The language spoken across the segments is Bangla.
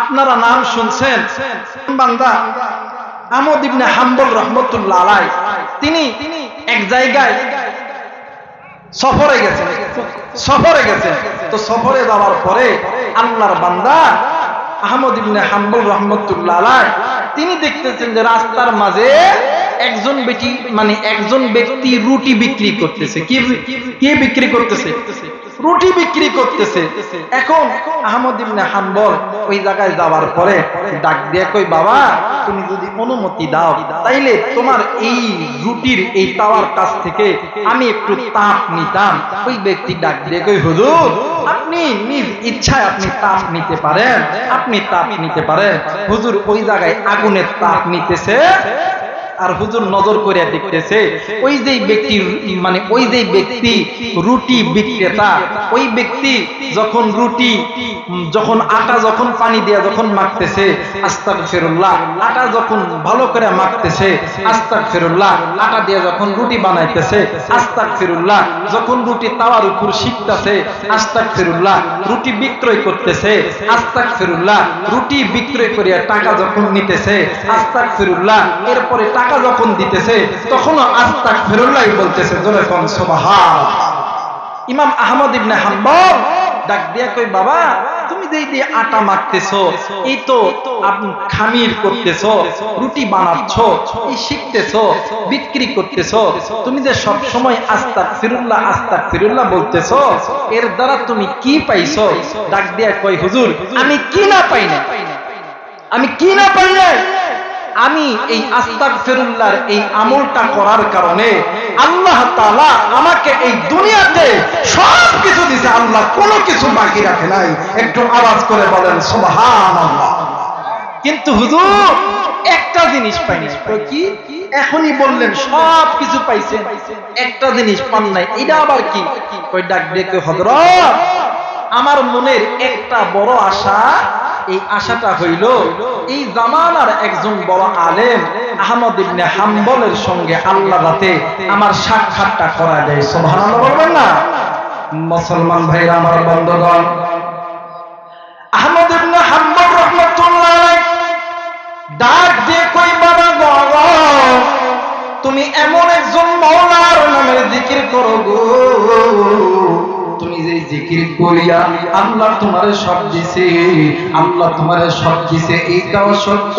আপনারা নাম শুনছেন? বান্দা আমদ ইবনে হাম্বল রহমতুল্লাহ আলাই। তিনি এক জায়গায় সফরে গেছেন। সফরে গেছেন। তো সফরে যাওয়ার পরে আল্লাহর বান্দা আহমদ ইবনে হাম্বল রহমতুল্লাহ আলাই, তিনি দেখতেছেন যে রাস্তার মাঝে একজন ব্যক্তি মানে একজন ব্যক্তি রুটি বিক্রি করতেছে। কি কি বিক্রি করতেছে? রুটি বিক্রি করতেছে। এখন আহমদ ইবনে হাম্বল ওই জায়গায় যাওয়ার পরে ডাক দিয়ে কই বাবা, তুমি যদি অনুমতি দাও, তাইলে তোমার এই রুটির এই তাওয়ার কাছ থেকে আমি একটু তাপ নিতাম। ওই ব্যক্তি ডাক দিয়ে কই হুজুর, আপনি নিজ ইচ্ছায় আপনি তাপ নিতে পারেন, আপনি তাপ নিতে পারেন। হুজুর ওই জায়গায় আগুনের তাপ নিতেছে। আর হুজুর নজর করে দেখতেছে, ওই যে ব্যক্তি মানে ওই যে ব্যক্তি রুটি বিক্রেতা, ওই ব্যক্তি যখন রুটি, যখন আটা যখন পানি দিয়ে যখন মাখতেছে আস্তাক ফেরুল্লাহ আটা যখন ভালো করে মাখতেছে আস্তাক ফেরুল্লাহ আটা দিয়ে যখন রুটি বানাইতেছে আস্তাক ফেরুল্লাহ যখন রুটি তাওয়ার উপর শিখতেছে আস্তাক ফেরুল্লাহ রুটি বিক্রয় করতেছে আস্তাক ফেরুল্লাহ রুটি বিক্রয় করিয়া টাকা যখন নিতেছে আস্তাক ফেরুল্লাহ এরপরে টাকা যখন দিতেছে, তখনও আস্তাক ফেরুল্লাহ বলতেছে, জোরে কম সুবহান। ইমাম আহমদ ইবনে হাম্বল ডাক দিয়া কই বাবা, তুমি যে এই যে আটা মাখতেছো, এই তো আপনি খামির করতেছো, রুটি বানাচ্ছো, এই শিখতেছো, বিক্রি করতেছো, তুমি যে সব সময় আস্তাক ফিরুল্লাহ আস্তাক ফিরুল্লাহ বলতেছো, এর দ্বারা তুমি কি পাইছো? ডাক দিয়া কই হুজুর, আমি কি না পাই না আমি কি না পাই না আমি এই আস্তাক ফেরুল্লাহর এই আমলটা করার কারণে আল্লাহ তাআলা আমাকে এই দুনিয়াতে সব কিছু দিছে। আল্লাহ কোনো কিছু বাকি রাখে নাই। একটু আওয়াজ করে বলেন, সুবহানাল্লাহ। কিন্তু হুজুর, একটা জিনিস পাইনি। কি? এখনই বললেন সব কিছু পাইছেন। একটা জিনিস পান নাই। এটা আবার কি? কই ডাক ডেকে হযরত, আমার মনের একটা বড় আশা এই আশাটা হইল, এই জামানার একজন বড় আলেম আহমদ ইবনে হাম্বলের সঙ্গে আল্লাহ রাতে আমার সাক্ষাৎটা করা যায় সুবহানাল্লাহ বলবেন না? মুসলমান ভাইরা, আমার বন্ধুগণ, আহমদ ইবনে হাম্বল রাহমাতুল্লাহ ডাক দিয়ে কই বাবা গো তুমি এমন একজন মৌলার নামের জিকির করো গো। জিকির করিয়া আল্লাহ তোমারে সব দিছে, আল্লাহ তোমারে সব দিছে, এইটাও সত্য।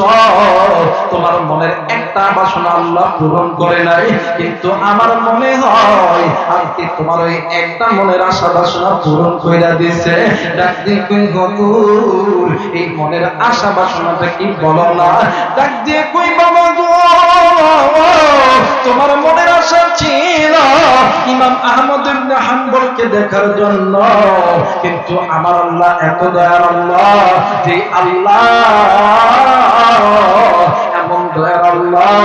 তোমার মনের একটা বাসনা আল্লাহ পূরণ করে নাই, কিন্তু আমার মনে হয় আজকে তোমার ওই একটা মনের আশা বাসনা পূরণ দিছে। এই মনের আশা বাসনাটা কি বলো না? ডাক দিয়ে কই, বাবা তোমার মনের আশা ছিল ইমাম আহমদ হাম্বলকে দেখার জন্য। কিন্তু আমার আল্লাহ এত দয়ার আল্লাহ যে আল্লাহ এমন তুমি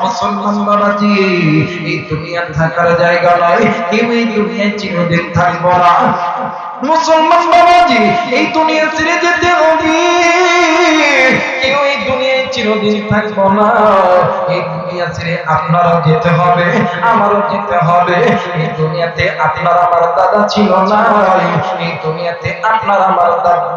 মুসলমান এই দুনিয়া থাকার জায়গা নয় কেউ এই দুনিয়ায় চিরদিন থাকব না। মুসলমান বাবাজি, এই দুনিয়া ছেড়ে যেতে হবে। কেউ এই দুনিয়ায় চিরদিন থাকব না। এই দুনিয়া ছেড়ে আপনারও যেতে হবে, আমারও যেতে হবে। এই দুনিয়াতে আপনার আমার দাদা ছিল না এই দুনিয়াতে আপনার আমার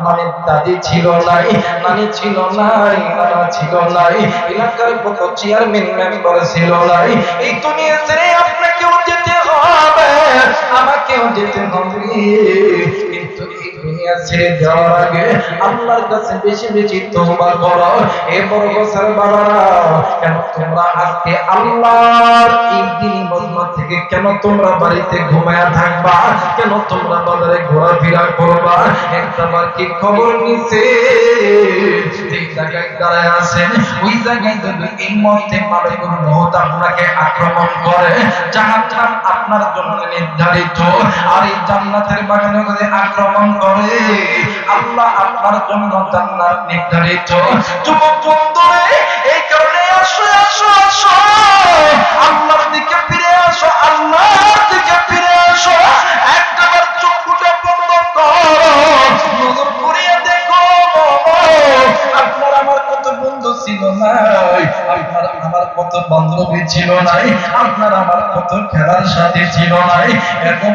মানে দাদি ছিল নাই, নানি ছিল নাই, নানা ছিল নাই। এলাকার কত চেয়ারম্যান মেম্বার ছিল নাই। এই দুনিয়া ছেড়ে আপনাকেও যেতে হবে, আমাকেও যেতে হবে। দুনিয়া ছেড়ে যাওয়ার আগে আল্লাহর কাছে বেশি বেশি তোমরা করো। এ বড় বাবারা কেন তোমরা আজকে আল্লাহর মজমা থেকে কেন তোমরা বাড়িতে থাকবা? কেন তোমরা বাজারে ঘোরাফেরা করবা? কি খবর নিছে আক্রমণ করে আপনার জন্য নির্ধারিত, আর এই জান্নাতের বাগানে আক্রমণ করে আল্লাহ আপনার জন্য জান্নাত নির্ধারিত। যুবক বন্ধুরে, এই কারণে আসো আসো আসো। আল্লাহর দিকে ফিরে আসো, আল্লাহর দিকে ফিরে আসো। একটাবার চক্ষুটা বন্ধ করো। নজর করিয়ে দেখো আপনার আমার কত বন্ধু ছিল না? আপনার আমার কত বান্ধবী ছিল নাই আপনার আমার কত খেলার সাথে ছিল নাই এরকম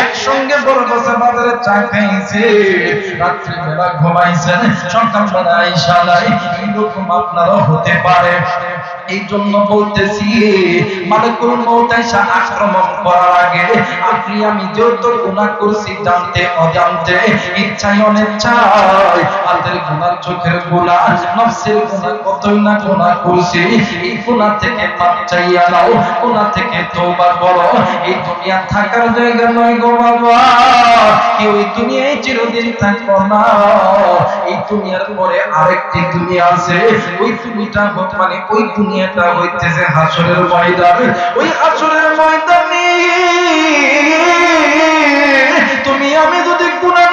একসঙ্গে বড় বসে বাজারে চা খাইছে। রাত্রি বেলা ঘুমাইছেন সকালবেলা আইসা নাই এইরকম আপনারও হতে পারে। এই জন্য বলতেছি, মালিকুল মৌত এসে আক্রমণ করার আগে আপনি, আমি যত গুনাহ করছি, জানতে, অজান্তে, ইচ্ছায়, অনিচ্ছায় আমাদের গুনার চোখের গুনাহ, নফসের গুনাহ, কতই না গুনাহ করছি গুনাহ থেকে মাপ চাইয়া নাও গুনাহ থেকে তওবা করো এই দুনিয়া থাকার জায়গা নয় গো বাবা। কেউ এই দুনিয়ায় চিরদিন থাকব না? এই দুনিয়ার পরে আরেকটি দুনিয়া আছে, ওই দুনিয়াটা মানে ওই দুনিয়াটা হইতেছে হাসরের ময়দান। ওই হাসরের ময়দানে তুমি আমি যদি গুণার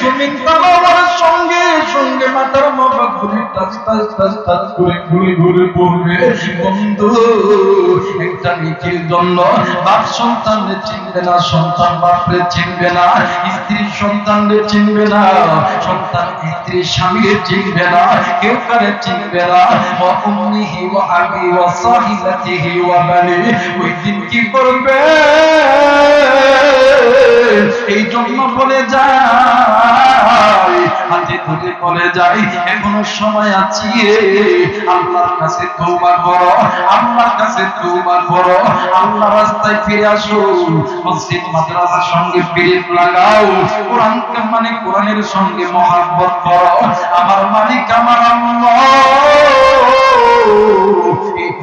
জমিন হওয়ার সঙ্গে সঙ্গে মাথার মাথা ঘুরে টাচ টাচ টাচ টাচ করে ঘুরে ঘুরে পড়বে বন্ধু একটা নিখিল জন্য বাপ সন্তানরে চিনবে না, সন্তান বাপরে চিনবে না স্ত্রী সন্তানরে চিনবে না, সন্তান স্ত্রী স্বামীরে চিনবে না, কেউ কারে চিনবে না। ওয়া উম্মিহি ওয়া আবি ওয়া সাহিবাতিহি ওই দিন কি করবে? এই জন্য বলে যায় হাতে ধরে বলে যাই, এখনও সময় আছে আল্লাহর কাছে তওবা করো, আল্লাহর কাছে তওবা করো। আল্লাহর রাস্তায় ফিরে আসো, মসজিদ, মাদ্রাসার সঙ্গে পিরিত লাগাও কোরআন মানে কোরআনের সঙ্গে মহাব্বত করো। আমার মালিক, আমার আল্লাহ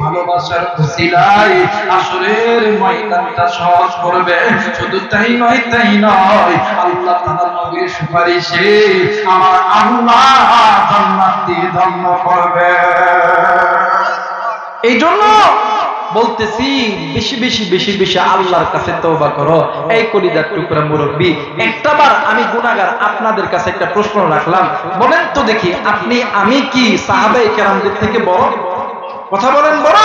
ভালোবাসার উসিলায় আসরের ময়দানটা সহজ করবে। শুধু তাই নয় তাই নয়, আল্লাহ তাআলা নবীর সুপারিশে আমার আল্লাহ জান্নাত দিয়ে ধন্য করবে। এই জন্য বলতেছি, বেশি বেশি বেশি বেশি আল্লাহর কাছে তওবা করো। এই কলিদার টুকরা মুরব্বী একটাবার আমি গুনাহগার আপনাদের কাছে একটা প্রশ্ন রাখলাম। বলেন তো দেখি, আপনি, আমি কি সাহাবায়ে কেরামদের থেকে বড়? কথা বলেন বড়।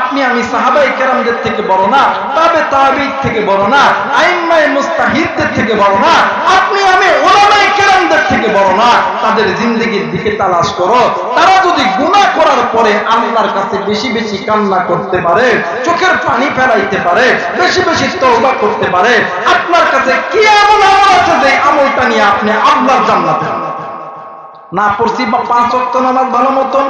আপনি আমি সাহাবাই কেরামদের থেকে বড় না, তবে তাবিদ থেকে বড় না আইম্মাই মুস্তাহিদদের থেকে বড় না, আপনি আমি ওলামাই কেরামদের থেকে বড় না। তাদের জিন্দগির দিকে তালাশ করো। তারা যদি গুনাহ করার পরে আল্লাহর কাছে বেশি বেশি কান্না করতে পারে, চোখের পানি ফেলাইতে পারে, বেশি বেশি তওবা করতে পারে, আপনার কাছে কি এমন আমল আছে যে আমলটা নিয়ে আপনি আল্লাহর জান্নাতে না পড়ছি বা পাঁচ ওয়াক্ত নামাজ ভালো মতন?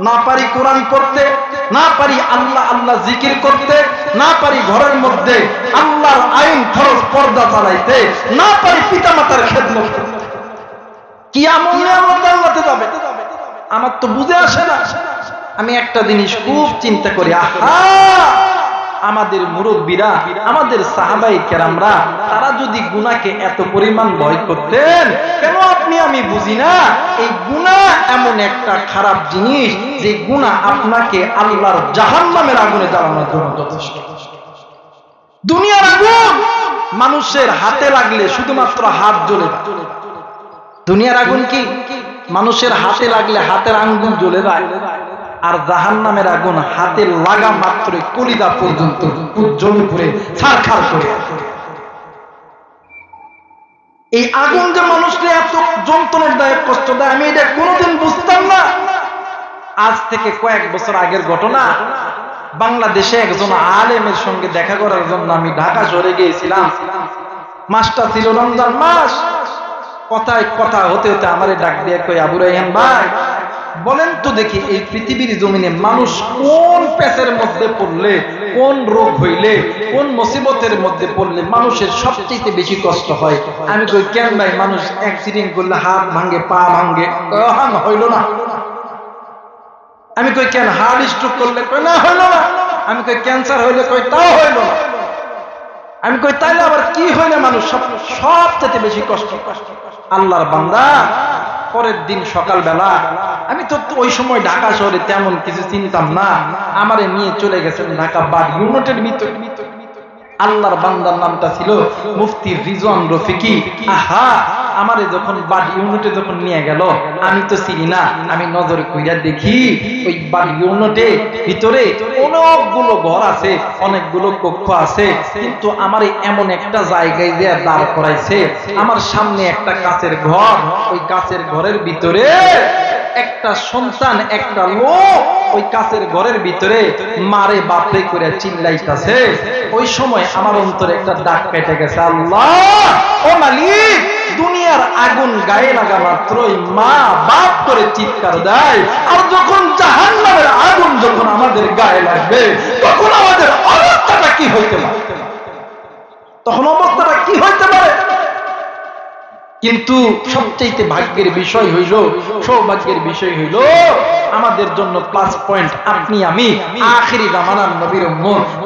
না পারি কোরআন পড়তে, না পারি আল্লাহ আল্লাহ জিকির করতে, না পারি ঘরের মধ্যে আল্লাহর আইন খরচ পর্দা চালাইতে, না পারি পিতামাতার খেদমত করতে। কি আমল যাবে? আমার তো বুঝে আসে না। আমি একটা জিনিস খুব চিন্তা করি, আহা! আমাদের মুরব্বীরা, আমাদের সাহাবাই কেরামরা যদি গুনাকে এত পরিমাণ ভয় করতেন, কেন আপনি আমি বুঝি না? এই গুনাহ এমন একটা খারাপ জিনিস যে গুনাহ আপনাকে আল্লাহর জাহান্নামের আগুনে জ্বালানোর জন্য যথেষ্ট। দুনিয়ার আগুন মানুষের হাতে লাগলে শুধুমাত্র হাত জ্বলে দুনিয়ার আগুন কি? মানুষের হাতে লাগলে হাতের আঙ্গুল জ্বলে যায় আর জাহান নামের আগুন হাতে লাগা মাত্র কলিদা পর্যন্ত জ্বলে পড়ে ছারখার করে। এই আগুন যে মানুষকে এত যন্ত্রণার দায় কষ্ট দেয়, আমি এটা কোনোদিন বুঝতাম না। আজ থেকে কয়েক বছর আগের ঘটনা। বাংলাদেশে একজন আলেমের সঙ্গে দেখা করার জন্য আমি ঢাকা শহরে গিয়েছিলাম। মাসটা ছিল রমজান মাস। কথায় কথা, হতে হতে আমারে ডাক দিয়ে কই আবু রাইহান ভাই বলেন তো দেখি এই পৃথিবীর জমিনে মানুষ কোন পেশের মধ্যে পড়লে, কোন রোগ হইলে, কোন মুসিবতের মধ্যে পড়লে মানুষের সবচেয়ে বেশি কষ্ট হয়? আমি কই, কেন ভাই মানুষ অ্যাক্সিডেন্ট করলে হাত ভাঙে, পা ভাঙে? হান হইল না। আমি কই, কেন হার্ট স্ট্রোক করলে কই না, হইল না। আমি কই ক্যান্সার হইলে কই তাও হইল না। আমি কই, তাইলে আবার কি না মানুষ? সব সবচেয়ে বেশি কষ্ট। আল্লাহর বান্দা পরের দিন সকালবেলা, আমি তো ওই সময় ঢাকা শহরে তেমন কিছু চিনতাম না। আমারে নিয়ে চলে গেছেন ঢাকা বাদ ইউনিটের ভিতরে আল্লাহর বান্দার নামটা ছিল মুফতি রিজওয়ান রফিকি। আহা! আমারে যখন বাড়ি, ইউনিটে যখন নিয়ে গেল, আমি তো চিনি না, আমি নজরে কইরা দেখি, ওই বাড়ি, ইউনিটে ভিতরে অনেকগুলো ঘর আছে, অনেকগুলো কক্ষ আছে, কিন্তু আমার এমন একটা জায়গায় যে দাঁড় করাইছে, আমার সামনে একটা কাছের ঘর, ওই কাছের ঘরের ভিতরে একটা সন্তান, একটা লোক, ওই কাছের ঘরের ভিতরে মারে বাপরে করে চিল্লাইতাছে। ওই সময় আমার অন্তরে একটা দাগ কেটে গেছে, আল্লাহ! ও মালিক! দুনিয়ার আগুন গায়ে লাগা মাত্রই মা বাপ করে চিৎকার দেয়। আর যখন জাহান নামের আগুন যখন আমাদের গায়ে লাগবে, তখন আমাদের অবস্থাটা কি হইতে পারে? তখন অবস্থাটা কি হইতে পারে? কিন্তু সবচেয়ে ভাগ্যের বিষয় হইল, সৌভাগ্যের বিষয় হইল, আমাদের জন্য প্লাস পয়েন্ট আপনি, আমি, আখিরি জামানার নবীর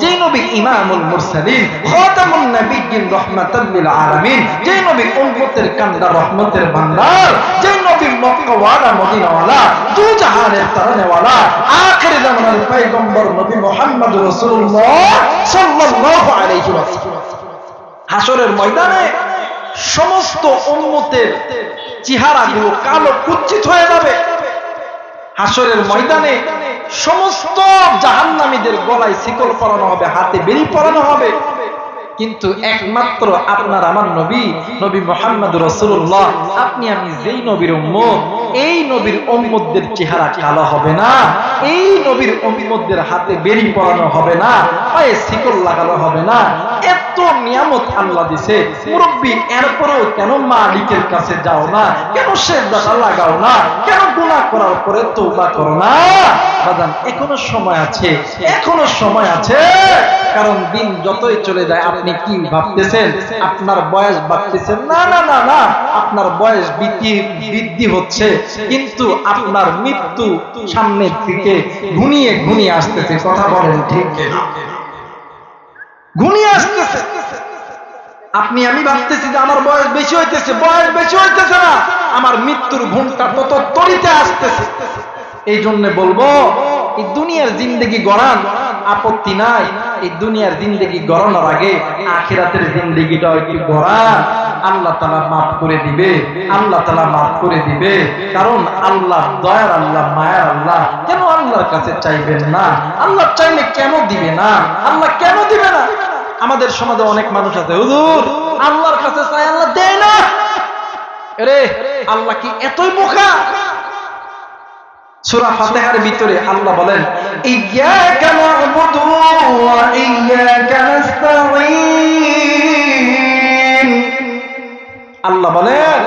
যে নবী ইমামুল মুরসালিন, খাতামুন নবিয়্যিন রাহমাতাল লিল আলামিন, যে নবী উম্মতের কান্দা রহমতের ভান্ডার, যে নবী মক্কা ওয়ালা মদিনা দু জাহানের তারানেওয়ালা, আখিরি জামানার পয়গম্বর নবী মুহাম্মদ রাসূলুল্লাহ সাল্লাল্লাহু আলাইহি ওয়াসাল্লাম। হাসরের ময়দানে সমস্ত উন্মতের চেহারাগুলো কালো কুচ্ছিত হয়ে যাবে। হাসরের ময়দানে সমস্ত জাহান্নামীদের গলায় শিকল পরানো হবে, হাতে বেরি পরানো হবে। কিন্তু একমাত্র আপনার আমার নবী নবী মোহাম্মদ রসুল্লাহ আপনি আমি যেই নবীর উম্মত, এই নবীর উম্মতদের চেহারা কালো হবে না, এই নবীর উম্মতদের হাতে বেরি পরানো হবে না, পায়ে শিকল লাগানো হবে না। এত নিয়ামত আল্লাহ দিছে। মুরব্বী, এরপরেও কেন মালিকের কাছে যাও না? কেন শেষদাটা লাগাও না? কেন গুণা করার পরে তৌবা করো না? বাদান এখনও সময় আছে, এখনও সময় আছে। কারণ দিন যতই চলে যায়, আপনি কি ভাবতেছেন? আপনার বয়স ভাবতেছেন না না না না, আপনার বয়স বৃদ্ধি বৃদ্ধি হচ্ছে। কিন্তু আপনার মৃত্যু সামনের দিকে ঘুনিয়ে ঘুনিয়ে আসতেছে। কথা বলেন ঠিক? ঘুনিয়ে আসতেছে। আপনি, আমি ভাবতেছি যে আমার বয়স বেশি হইতেছে, বয়স বেশি হইতেছে না। আমার মৃত্যুর ঘুমটা তত তরিতে আসতেছে। এই জন্য বলব, এই দুনিয়ার জিন্দগি গড়ান আপত্তি নাই। এই দুনিয়ার জিন্দগি গড়ানোর আগে আখিরাতের জিন্দগিটা একটু গড়ান আল্লাহ তালা মাফ করে দিবে, আল্লাহ তালা মাফ করে দিবে। কারণ আল্লাহ দয়ার আল্লাহ, মায়ার আল্লাহ কেন আল্লাহর কাছে চাইবেন না? আল্লাহ চাইলে কেন দিবে না? আল্লাহ কেন দিবে না? আমাদের সমাজে অনেক মানুষ আছে, হুজুর, আল্লাহর কাছে চাই, আল্লাহ দেয় না। রে আল্লাহ কি এতই বোকা? সূরা ফাতিহার ভিতরে আল্লাহ বলেন, ইয়্যাকা না'বুদু ওয়া ইয়্যাকা নাস্তাঈন। আল্লাহ বলেন,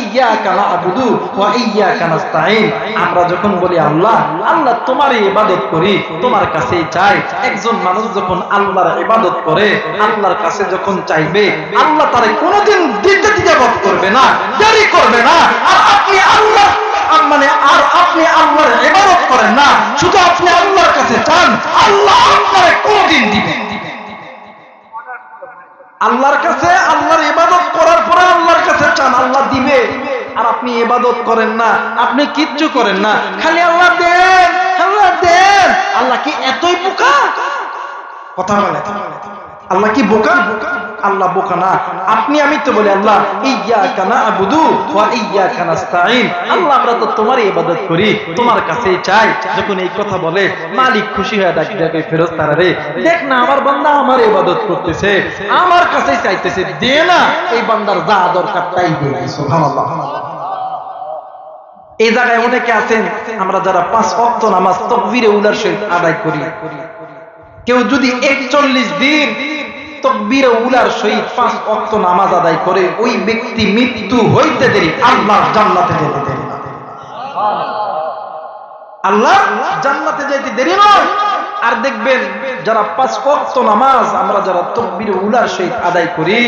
ইয়্যাকা না'বুদু ওয়া ইয়্যাকা নাস্তাঈন। আমরা যখন বলি, আল্লাহ আল্লাহ তোমারই ইবাদত করি, তোমার কাছেই চাই। একজন মানুষ যখন আল্লাহর ইবাদত করে, আল্লাহর কাছে যখন চাইবে, আল্লাহ তারে কোনোদিন দ্বিধাবোধ করবে না, দেরি করবে না। আর আপনি আল্লাহ মানে আর আপনি আল্লাহর ইবাদত করেন না, শুধু আপনি আল্লাহর কাছে চান আল্লাহ আপনারে কোনদিন দিবেন আল্লাহর কাছে, আল্লাহর ইবাদত করার পরে আল্লাহর কাছে চান, আল্লাহ দিবে। আর আপনি ইবাদত করেন না, আপনি কিচ্ছু করেন না, খালি আল্লাহ দেন আল্লাহ দেন। আল্লাহ কি এতই বোকা? কথা বলে। আল্লাহ কি বোকা? আল্লাহ বোকা না। আপনি আমি তো বলি, আল্লাহ আল্লাহ, আমরা তো তোমার ইবাদত করি, তোমার কাছেই চাই। যখন এই কথা বলে, মালিক খুশি হয়ে ডাক ডাকে ফেরেশতারা রে? দেখ না, আমার বান্দা আমার ইবাদত করতেছে, আমার কাছেই চাইতেছে, দে না। এই বান্দার যা দরকার তাই এই জায়গায় অনেকে আছেন, আমরা যারা পাঁচ ওয়াক্ত নামাজ তকবীরে উলার সহিত আদায় করি। কেউ যদি একচল্লিশ দিন উলার সহিত পাঁচ ওয়াক্ত নামাজ আদায় করে, ওই ব্যক্তি মৃত্যু হইতে দেরি, আল্লাহ জান্নাতে যেতে দেরি আল্লাহ জান্নাতে যেতে দেরি আর দেখবেন যারা পাঁচ ওয়াক্ত নামাজ, আমরা যারা তকবীর উলার সহিত আদায় করি,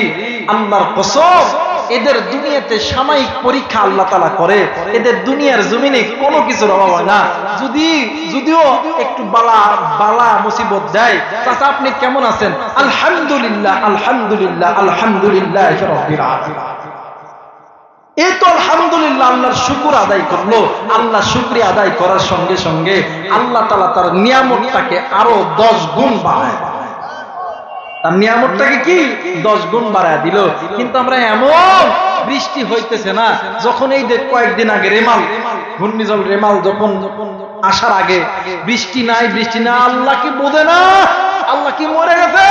আল্লাহর কসম এদের দুনিয়াতে সাময়িক পরীক্ষা আল্লাহ তালা করে। এদের দুনিয়ার জমিনে কোনো কিছুর অভাব হয় না। যদি, যদিও একটু বালা বালা মুসিবত দেয় তাতে আপনি কেমন আছেন? আলহামদুলিল্লাহ আলহামদুলিল্লাহ আলহামদুলিল্লাহ এই তো আলহামদুলিল্লাহ আল্লাহর শুকুর আদায় করল। আল্লাহ শুক্রিয়া আদায় করার সঙ্গে সঙ্গে আল্লাহ তালা তার নিয়ামতটাকে আরও দশ গুণ বাড়ায়। তার নিয়ামতটাকে কি? দশ গুণ দিল। কিন্তু আমরা এমন বৃষ্টি হইতেছে না, যখন এই কয়েকদিন আগে রেমাল, ঘূর্ণিঝড় রেমাল যখন আসার আগে, বৃষ্টি নাই, বৃষ্টি না আল্লাহ কি বোঝে না? আল্লাহ কি মরে গেছে?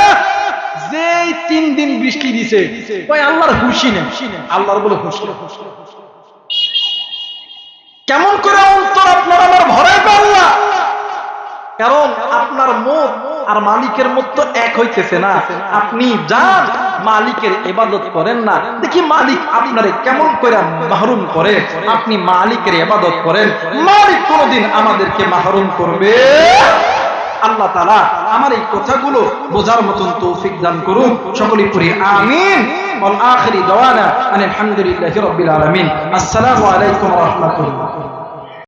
যে তিন দিন বৃষ্টি দিছে আল্লাহর নেই। আল্লাহর বলে কেমন করে অন্তর আপনার আমার ভরাই পাল্লা কারণ আপনার মত আর মালিকের মত তো এক হইতেছে না আপনি যান মালিকের ইবাদত করেন না দেখি মালিক আপনারে কেমন করে মাহরুম করে আপনি মালিকের ইবাদত করেন মালিক কোনদিন আমাদেরকে মাহরুম করবে আল্লাহ তালা আমার এই কথাগুলো বোঝার মতন তৌফিক দান করুন সকলেই পড়ি আমিন والآخر دوانا أن الحمد لله رب العالمين السلام عليكم ورحمة الله